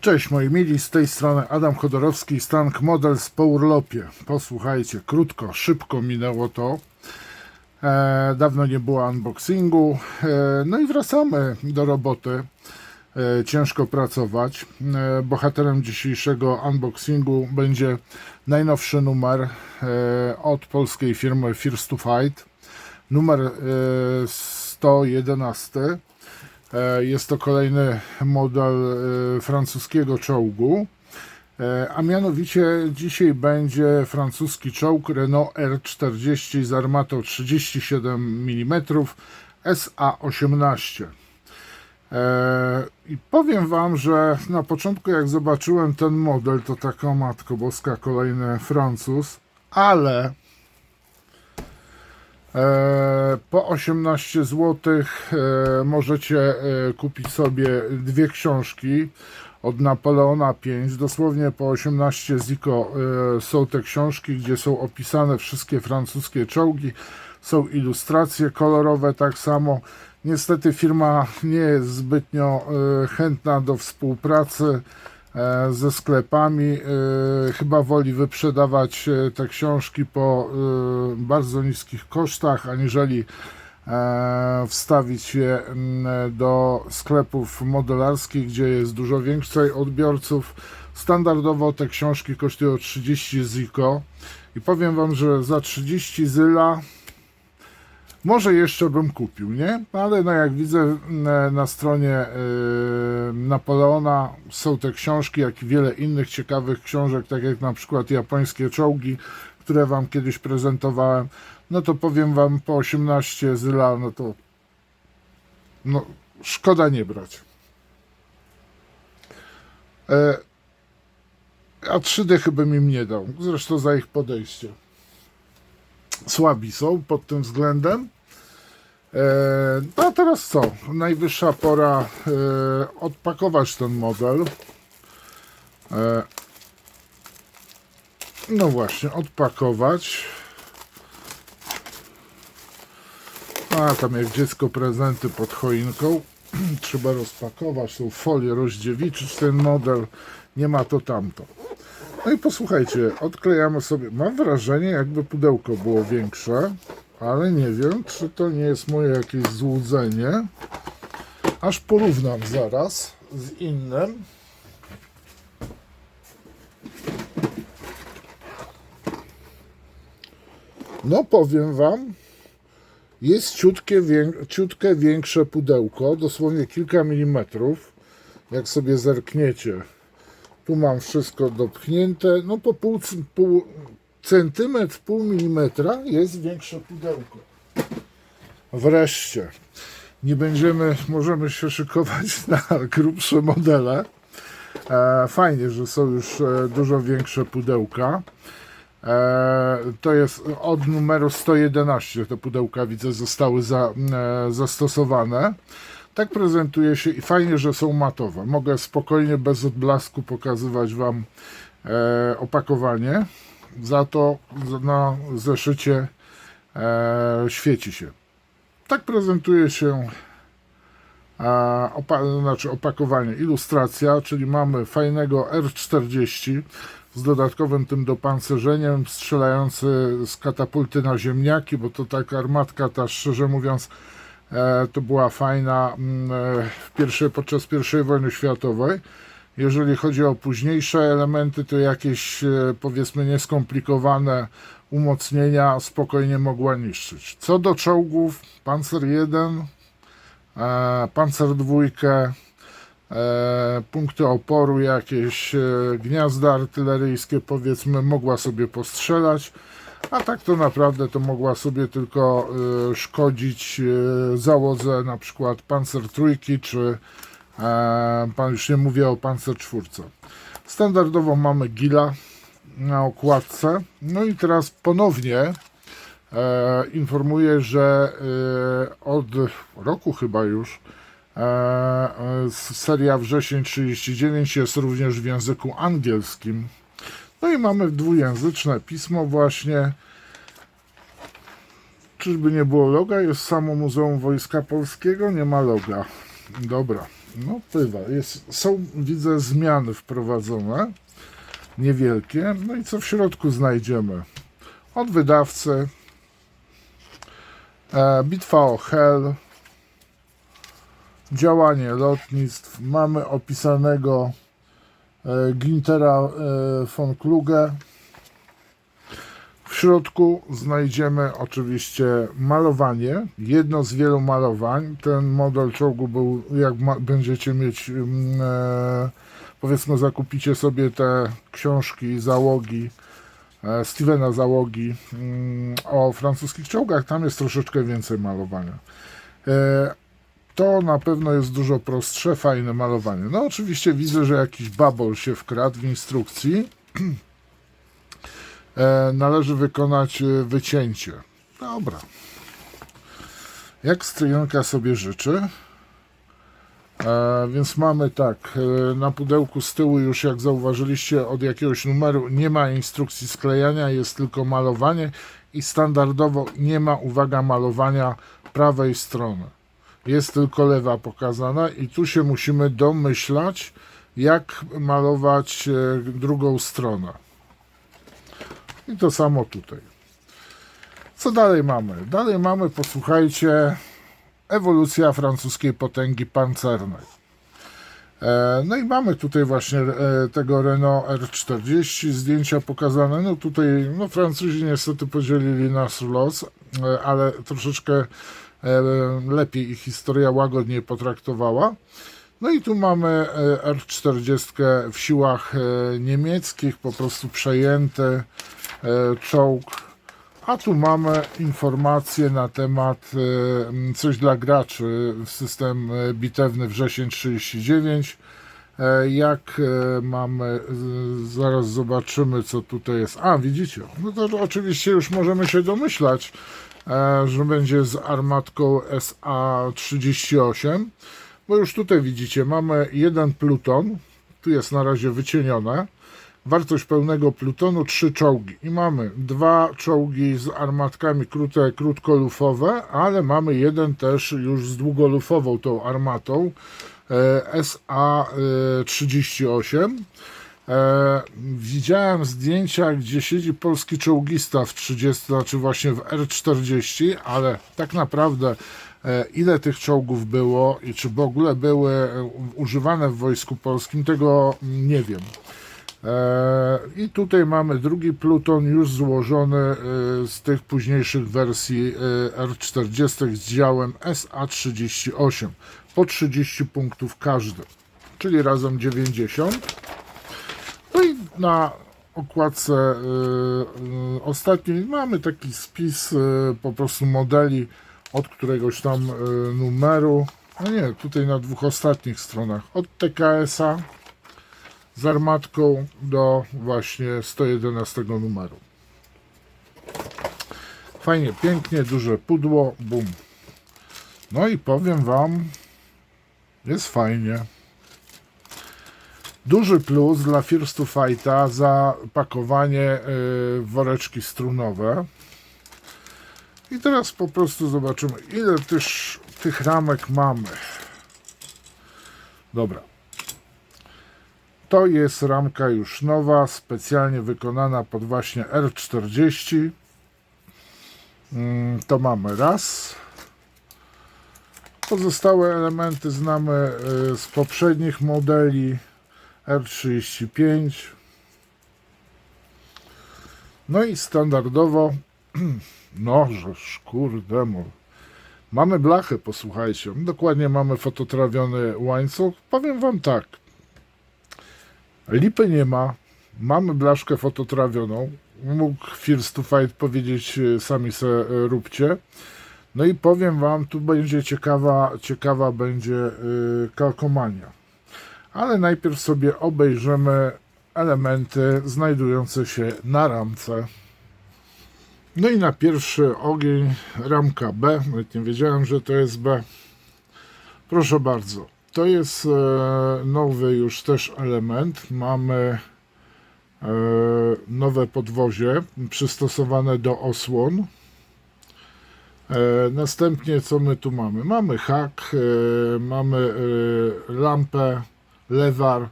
Cześć moi mili, z tej strony Adam Chodorowski, Stank Models po urlopie. Posłuchajcie, krótko, szybko minęło to. E, dawno nie było unboxingu. E, no i wracamy do roboty. E, ciężko pracować. E, bohaterem dzisiejszego unboxingu będzie najnowszy numer e, od polskiej firmy First to Fight. Numer e, 111. E, Jest to kolejny model e, francuskiego czołgu, E, a mianowicie dzisiaj będzie francuski czołg Renault R40 z armatą 37 mm SA-18. E, I powiem Wam, że na początku jak zobaczyłem ten model, to taka matko boska, kolejny Francuz, ale po 18 zł e, możecie e, kupić sobie dwie książki od Napoleona 5. Dosłownie po 18 ziko e, są te książki, gdzie są opisane wszystkie francuskie czołgi. Są ilustracje kolorowe tak samo. Niestety firma nie jest zbytnio e, chętna do współpracy e, ze sklepami. E, Chyba woli wyprzedawać e, te książki po e, bardzo niskich kosztach, aniżeli e, wstawić je do sklepów modelarskich, gdzie jest dużo więcej odbiorców. Standardowo te książki kosztują 30 ziko i powiem Wam, że za 30 zyla może jeszcze bym kupił, nie? Ale no jak widzę n- na stronie y, Napoleona są te książki, jak i wiele innych ciekawych książek, tak jak na przykład japońskie czołgi, które wam kiedyś prezentowałem. No to powiem wam po 18 zyla, no to no szkoda nie brać. E, a trzy dychy bym im nie dał. Zresztą za ich podejście słabi są pod tym względem. E, no a teraz co? Najwyższa pora e, odpakować ten model. E, no właśnie, odpakować. A tam jak dziecko prezenty pod choinką. Trzeba rozpakować tą folię, rozdziewiczyć ten model. Nie ma to tamto. No i posłuchajcie, odklejamy sobie. Mam wrażenie, jakby pudełko było większe, ale nie wiem, czy to nie jest moje jakieś złudzenie. Aż porównam zaraz z innym. No powiem wam, jest ciutkie, wię- ciutkę większe pudełko, dosłownie kilka milimetrów. Jak sobie zerkniecie, tu mam wszystko dopchnięte. No po pół, pół centymetr, pół milimetra jest większe pudełko. Wreszcie. Nie będziemy, możemy się szykować na grubsze modele. E, fajnie, że są już e, dużo większe pudełka. E, to jest od numeru 111. Te pudełka widzę zostały za, zastosowane. Tak prezentuje się i fajnie, że są matowe. Mogę spokojnie, bez odblasku pokazywać Wam opakowanie. Za to na zeszycie e, świeci się. Tak prezentuje się e, opa- znaczy opakowanie. Ilustracja, czyli mamy fajnego R40 z dodatkowym tym dopancerzeniem, strzelający z katapulty na ziemniaki, bo to taka armatka ta, szczerze mówiąc, E, to była fajna mm, e, w pierwszej, podczas I wojny światowej. Jeżeli chodzi o późniejsze elementy, to jakieś e, powiedzmy nieskomplikowane umocnienia spokojnie mogła niszczyć. Co do czołgów, Panzer 1, e, Panzer 2, e, punkty oporu, jakieś e, gniazda artyleryjskie, powiedzmy, mogła sobie postrzelać. A tak to naprawdę to mogła sobie tylko y, szkodzić y, załodze na przykład Panzer trójki, czy e, pan już nie mówię o Panzer czwórce. Standardowo mamy Gila na okładce. No i teraz ponownie e, informuję, że e, od roku chyba już e, seria wrzesień 39 jest również w języku angielskim. No i mamy dwujęzyczne pismo właśnie. Czyżby nie było loga? Jest samo Muzeum Wojska Polskiego? Nie ma loga. Dobra, No, bywa. Jest, są, widzę, zmiany wprowadzone, niewielkie. No i co w środku znajdziemy? Od wydawcy e, Bitwa o Hell, działanie lotnictw. Mamy opisanego e, Gintera e, von Kluge. Środku znajdziemy oczywiście malowanie, jedno z wielu malowań. Ten model czołgu był, jak będziecie mieć, mm, e, powiedzmy, zakupicie sobie te książki, załogi, e, Stevena Załogi mm, o francuskich czołgach, tam jest troszeczkę więcej malowania. E, to na pewno jest dużo prostsze, fajne malowanie. No oczywiście widzę, że jakiś babol się wkradł w instrukcji. E, należy wykonać e, wycięcie. Dobra. Jak stryjonka sobie życzy. E, więc mamy tak, e, na pudełku z tyłu już jak zauważyliście od jakiegoś numeru nie ma instrukcji sklejania, jest tylko malowanie i standardowo nie ma, uwaga, malowania prawej strony. Jest tylko lewa pokazana i tu się musimy domyślać, jak malować drugą stronę. I to samo tutaj. Co dalej mamy? Dalej mamy, posłuchajcie, ewolucja francuskiej potęgi pancernej. E, No i mamy tutaj właśnie e, tego Renault R40, zdjęcia pokazane. No tutaj, no Francuzi niestety podzielili nas los, e, ale troszeczkę lepiej ich historia łagodnie potraktowała. No i tu mamy e, R40 w siłach niemieckich, po prostu przejęty e, czołg. A tu mamy informacje na temat e, coś dla graczy, system e, bitewny wrzesień 39. E, Jak e, mamy, zaraz zobaczymy co tutaj jest. A, widzicie, no to oczywiście już możemy się domyślać, e, że będzie z armatką SA-38, bo już tutaj widzicie, mamy jeden pluton, tu jest na razie wycienione, wartość pełnego plutonu trzy czołgi i mamy dwa czołgi z armatkami krótkie, krótkolufowe, ale mamy jeden też już z długolufową tą armatą e, SA-38. E, widziałem zdjęcia, gdzie siedzi polski czołgista w 30, znaczy właśnie w R40, ale tak naprawdę e, ile tych czołgów było i czy w ogóle były używane w wojsku polskim, tego nie wiem. E, I tutaj mamy drugi pluton już złożony e, z tych późniejszych wersji e, R40 z działem SA38 po 30 punktów każdy, czyli razem 90. No i na okładce y, ostatniej mamy taki spis po prostu modeli od któregoś tam numeru. No nie, tutaj na dwóch ostatnich stronach. Od TKS-a z armatką do właśnie 111 numeru. Fajnie, pięknie, duże pudło, bum. No i powiem Wam, jest fajnie. Duży plus dla First to Fighta za pakowanie y, woreczki strunowe. I teraz po prostu zobaczymy, ile też tych ramek mamy. Dobra. To jest ramka już nowa, specjalnie wykonana pod właśnie R40. Mm, To mamy raz. Pozostałe elementy znamy y, z poprzednich modeli. R35. No i standardowo, no żeż kurde, mo- mamy blachę, posłuchajcie. Dokładnie mamy fototrawiony łańcuch. Powiem wam tak, lipy nie ma, mamy blaszkę fototrawioną. Mógł First to Fight powiedzieć, e, sami se e, róbcie. No i powiem wam, tu będzie ciekawa, ciekawa będzie y, kalkomania ale najpierw sobie obejrzymy elementy znajdujące się na ramce. No i na pierwszy ogień ramka B, nawet nie wiedziałem, że to jest B. Proszę bardzo, to jest e, nowy już też element. Mamy e, nowe podwozie przystosowane do osłon. E, następnie co my tu mamy? Mamy hak, mamy lampę, lewar,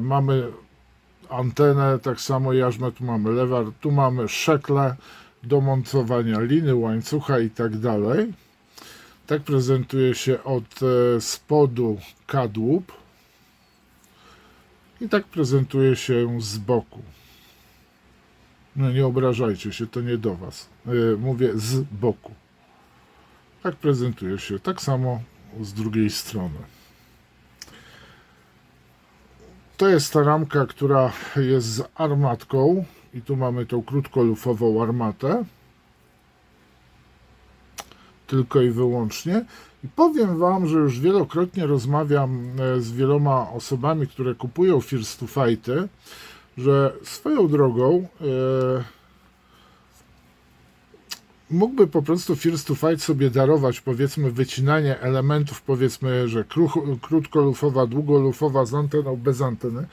mamy antenę, tak samo jarzmę, tu mamy lewar, tu mamy szekle do montowania liny, łańcucha i tak dalej. Tak prezentuje się od e, spodu kadłub i tak prezentuje się z boku. No nie obrażajcie się, to nie do Was. E, Mówię z boku. Tak prezentuje się. Tak samo z drugiej strony. To jest ta ramka, która jest z armatką. I tu mamy tą krótkolufową armatę. Tylko i wyłącznie. I powiem Wam, że już wielokrotnie rozmawiam e, z wieloma osobami, które kupują First to Fighty, że swoją drogą e, mógłby po prostu First to Fight sobie darować, powiedzmy, wycinanie elementów, powiedzmy, że kruch- krótkolufowa, długolufowa z anteną, bez anteny.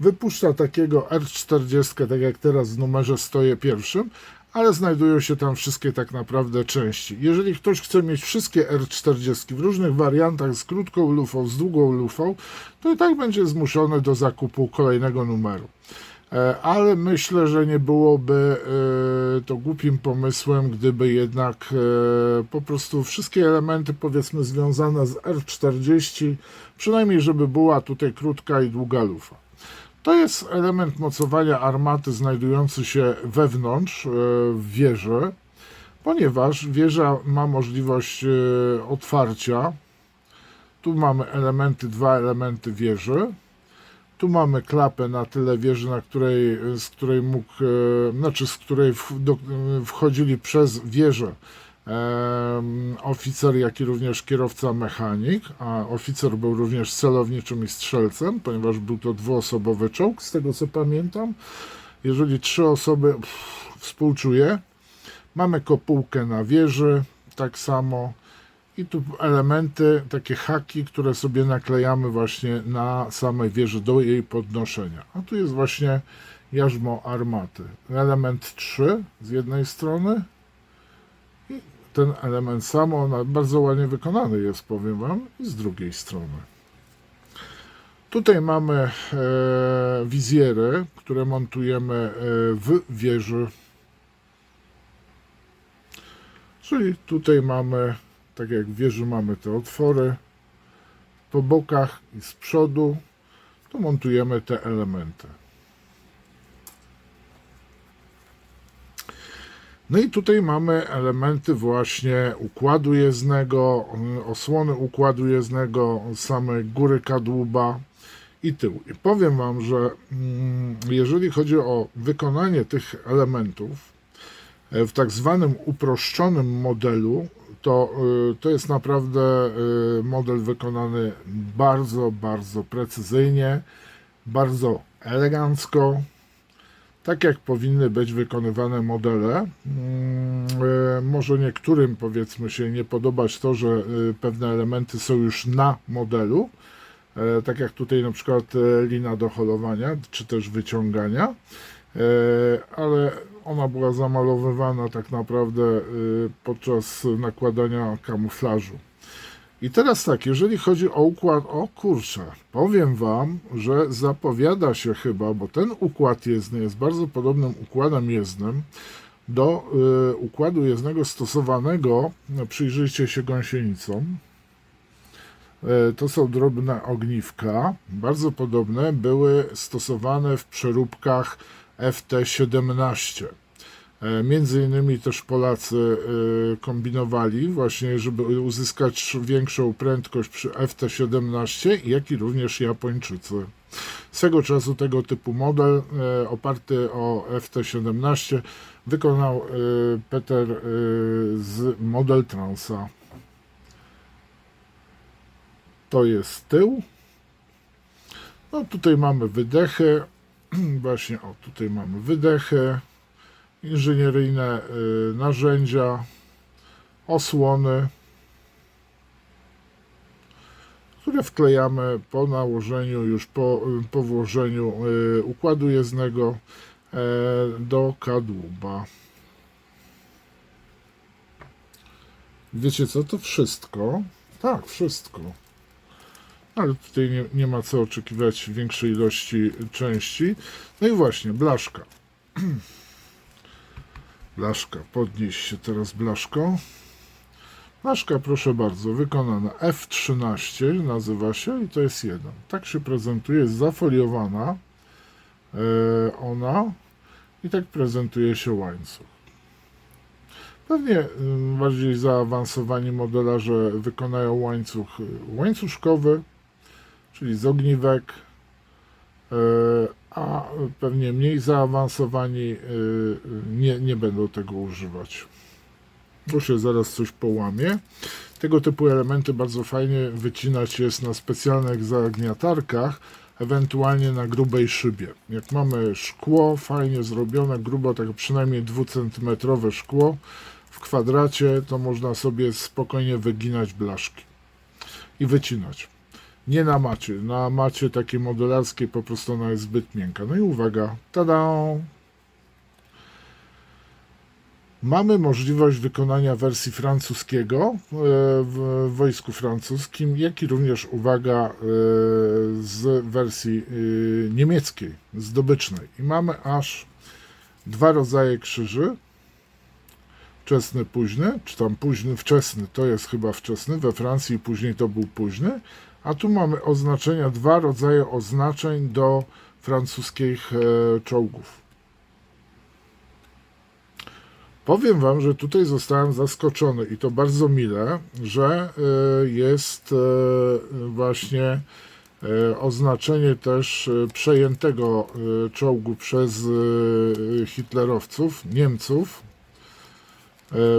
Wypuszcza takiego R40, tak jak teraz w numerze stoję pierwszym, ale znajdują się tam wszystkie tak naprawdę części. Jeżeli ktoś chce mieć wszystkie R40 w różnych wariantach z krótką lufą, z długą lufą, to i tak będzie zmuszony do zakupu kolejnego numeru. E, Ale myślę, że nie byłoby e, to głupim pomysłem, gdyby jednak e, po prostu wszystkie elementy, powiedzmy, związane z R40, przynajmniej żeby była tutaj krótka i długa lufa. To jest element mocowania armaty znajdujący się wewnątrz e, wieży, ponieważ wieża ma możliwość e, otwarcia. Tu mamy elementy, dwa elementy wieży. Tu mamy klapę na tyle wieży, na której, z której mógł, e, znaczy z której wchodzili przez wieżę oficer, jak i również kierowca mechanik, a oficer był również celowniczym i strzelcem, ponieważ był to dwuosobowy czołg, z tego co pamiętam. Jeżeli trzy osoby, pff, współczuję. Mamy kopułkę na wieży, tak samo. I tu elementy, takie haki, które sobie naklejamy właśnie na samej wieży do jej podnoszenia. A tu jest właśnie jarzmo armaty. Element 3 z jednej strony ten element sam, on bardzo ładnie wykonany jest, powiem Wam, i z drugiej strony. Tutaj mamy e, wizjery, które montujemy e, w wieży. Czyli tutaj mamy, tak jak w wieży mamy te otwory po bokach i z przodu, to montujemy te elementy. No i tutaj mamy elementy właśnie układu jezdnego, osłony układu jezdnego, samej góry kadłuba i tyłu. I powiem Wam, że mm, jeżeli chodzi o wykonanie tych elementów e, w tak zwanym uproszczonym modelu, to, y, to jest naprawdę y, model wykonany bardzo, bardzo precyzyjnie, bardzo elegancko tak jak powinny być wykonywane modele. Mm, e, Może niektórym powiedzmy się nie podobać to, że e, pewne elementy są już na modelu, e, tak jak tutaj na przykład lina do holowania, czy też wyciągania, ale ona była zamalowywana tak naprawdę podczas nakładania kamuflażu. I teraz tak, jeżeli chodzi o układ, o kurczę, powiem Wam, że zapowiada się chyba, bo ten układ jezdny jest bardzo podobnym układem jezdnym do y, układu jezdnego stosowanego, no, przyjrzyjcie się gąsienicom. E, To są drobne ogniwka, bardzo podobne, były stosowane w przeróbkach FT-17. E, Między innymi też Polacy e, kombinowali właśnie, żeby uzyskać większą prędkość przy FT-17, jak i również Japończycy. Swego czasu tego typu model e, oparty o FT-17 wykonał Peter z Model Transa. To jest tył. No tutaj mamy wydechy. Właśnie, o tutaj mamy wydechy inżynieryjne y, narzędzia, osłony, które wklejamy po nałożeniu, już po, po włożeniu y, układu jezdnego e, do kadłuba. Wiecie co, to wszystko. Tak, wszystko. Ale tutaj nie, nie ma co oczekiwać większej ilości części. No i właśnie, blaszka. Blaszka, podnieś się teraz blaszką. Blaszka, proszę bardzo, wykonana F13 nazywa się i to jest jeden. Tak się prezentuje, jest zafoliowana e, ona i tak prezentuje się łańcuch. Pewnie ym, bardziej zaawansowani modelarze wykonają łańcuch y, łańcuszkowy, czyli z ogniwek, a pewnie mniej zaawansowani y, nie, nie będą tego używać. Bo się zaraz coś połamie. Tego typu elementy bardzo fajnie wycinać jest na specjalnych zagniatarkach, ewentualnie na grubej szybie. Jak mamy szkło fajnie zrobione, grubo, tak przynajmniej 2 cm szkło w kwadracie, to można sobie spokojnie wyginać blaszki i wycinać. Nie na macie. Na macie takiej modelarskiej po prostu ona jest zbyt miękka. No i uwaga, tada! Mamy możliwość wykonania wersji francuskiego e, w wojsku francuskim, jak i również, uwaga, e, z wersji e, niemieckiej, zdobycznej. I mamy aż dwa rodzaje krzyży. Wczesny, późny, czy tam późny, wczesny, to jest chyba wczesny, we Francji później to był późny, a tu mamy oznaczenia, dwa rodzaje oznaczeń do francuskich e, czołgów. Powiem Wam, że tutaj zostałem zaskoczony i to bardzo mile, że e, jest e, właśnie oznaczenie też przejętego czołgu przez hitlerowców, Niemców.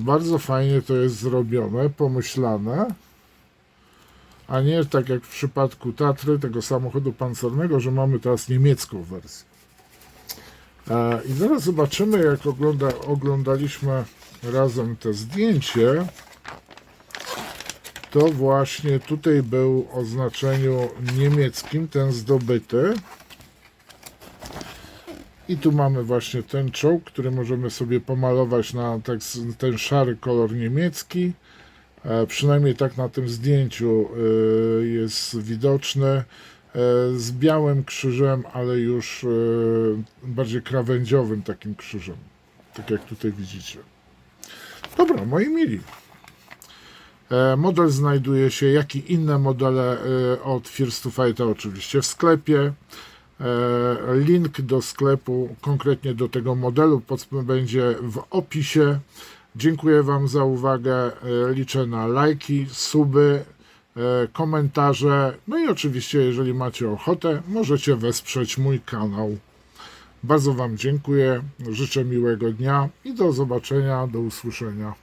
Bardzo fajnie to jest zrobione, pomyślane, a nie tak jak w przypadku Tatry, tego samochodu pancernego, że mamy teraz niemiecką wersję. E, I zaraz zobaczymy, jak ogląda, oglądaliśmy razem te zdjęcie. To właśnie tutaj był o znaczeniu niemieckim, ten zdobyty. I tu mamy właśnie ten czołg, który możemy sobie pomalować na tak, ten szary kolor niemiecki. E, przynajmniej tak na tym zdjęciu e, jest widoczny. E, z białym krzyżem, ale już bardziej krawędziowym takim krzyżem. Tak jak tutaj widzicie. Dobra, moi mili. Model znajduje się, jak i inne modele od First to oczywiście w sklepie. Link do sklepu, konkretnie do tego modelu, będzie w opisie. Dziękuję Wam za uwagę. E, Liczę na lajki, suby, e, komentarze. No i oczywiście, jeżeli macie ochotę, możecie wesprzeć mój kanał. Bardzo Wam dziękuję. Życzę miłego dnia i do zobaczenia, do usłyszenia.